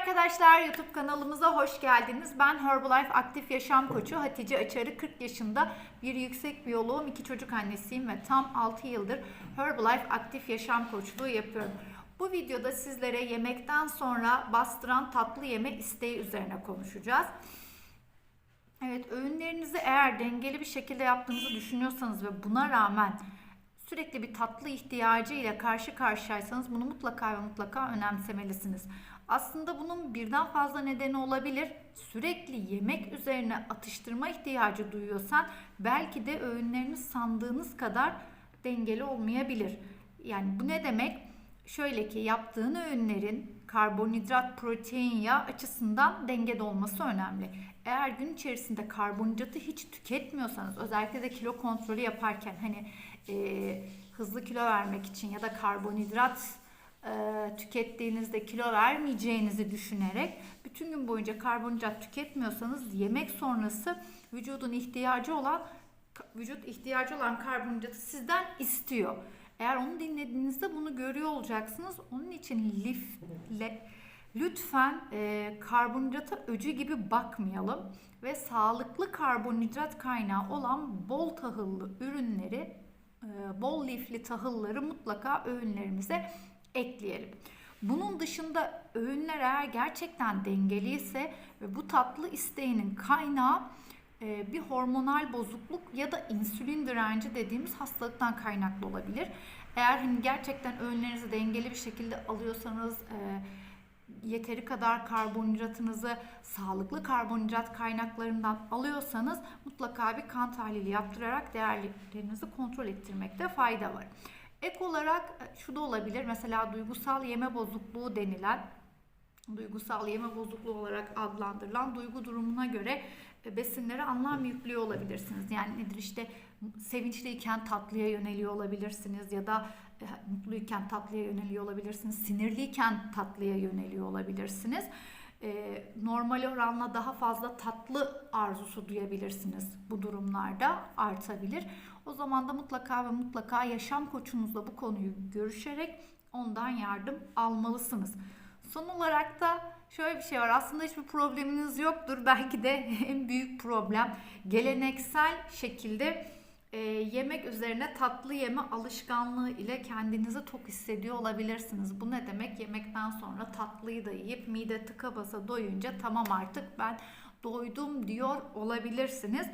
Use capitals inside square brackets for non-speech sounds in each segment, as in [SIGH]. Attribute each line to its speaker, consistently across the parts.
Speaker 1: arkadaşlar YouTube kanalımıza hoş geldiniz. Ben Herbalife Aktif Yaşam Koçu Hatice Açarı 40 yaşında bir yüksek biyoloğum, iki çocuk annesiyim ve tam 6 yıldır Herbalife Aktif Yaşam Koçluğu yapıyorum. Bu videoda sizlere yemekten sonra bastıran tatlı yeme isteği üzerine konuşacağız. Evet öğünlerinizi eğer dengeli bir şekilde yaptığınızı düşünüyorsanız ve buna rağmen sürekli bir tatlı ihtiyacı ile karşı karşıyaysanız bunu mutlaka ve mutlaka önemsemelisiniz. Aslında bunun birden fazla nedeni olabilir. Sürekli yemek üzerine atıştırma ihtiyacı duyuyorsan belki de öğünleriniz sandığınız kadar dengeli olmayabilir. Yani bu ne demek? Şöyle ki yaptığın öğünlerin karbonhidrat, protein, yağ açısından dengede olması önemli. Eğer gün içerisinde karbonhidratı hiç tüketmiyorsanız özellikle de kilo kontrolü yaparken hani e, hızlı kilo vermek için ya da karbonhidrat e, tükettiğinizde kilo vermeyeceğinizi düşünerek bütün gün boyunca karbonhidrat tüketmiyorsanız yemek sonrası vücudun ihtiyacı olan vücut ihtiyacı olan karbonhidratı sizden istiyor. Eğer onu dinlediğinizde bunu görüyor olacaksınız. Onun için lif, le, lütfen e, karbonhidrata öcü gibi bakmayalım ve sağlıklı karbonhidrat kaynağı olan bol tahıllı ürünleri, e, bol lifli tahılları mutlaka öğünlerimize ekleyelim. Bunun dışında öğünler eğer gerçekten dengeliyse ve bu tatlı isteğinin kaynağı e, bir hormonal bozukluk ya da insülin direnci dediğimiz hastalıktan kaynaklı olabilir. Eğer hani gerçekten öğünlerinizi dengeli bir şekilde alıyorsanız e, yeteri kadar karbonhidratınızı sağlıklı karbonhidrat kaynaklarından alıyorsanız mutlaka bir kan tahlili yaptırarak değerlerinizi kontrol ettirmekte fayda var. Ek olarak e, şu da olabilir. Mesela duygusal yeme bozukluğu denilen duygusal yeme bozukluğu olarak adlandırılan duygu durumuna göre e, besinlere anlam yüklüyor olabilirsiniz. Yani nedir işte sevinçliyken tatlıya yöneliyor olabilirsiniz ya da e, mutluyken tatlıya yöneliyor olabilirsiniz. Sinirliyken tatlıya yöneliyor olabilirsiniz. E, normal oranla daha fazla tatlı arzusu duyabilirsiniz. Bu durumlarda artabilir. O zaman da mutlaka ve mutlaka yaşam koçunuzla bu konuyu görüşerek ondan yardım almalısınız. Son olarak da şöyle bir şey var. Aslında hiçbir probleminiz yoktur. [LAUGHS] Belki de en büyük problem geleneksel şekilde e, yemek üzerine tatlı yeme alışkanlığı ile kendinizi tok hissediyor olabilirsiniz. Bu ne demek? Yemekten sonra tatlıyı da yiyip mide tıka basa doyunca tamam artık ben doydum diyor olabilirsiniz.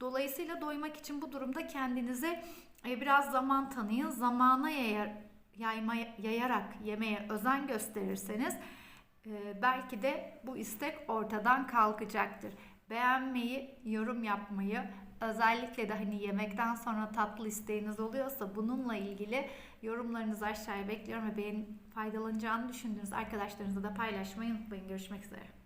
Speaker 1: Dolayısıyla doymak için bu durumda kendinize e, biraz zaman tanıyın. Zamana yayar, yayma, yayarak yemeye özen gösterirseniz e, belki de bu istek ortadan kalkacaktır. Beğenmeyi, yorum yapmayı, özellikle de hani yemekten sonra tatlı isteğiniz oluyorsa bununla ilgili yorumlarınızı aşağıya bekliyorum ve beğen faydalanacağını düşündüğünüz arkadaşlarınızla da paylaşmayı unutmayın. Görüşmek üzere.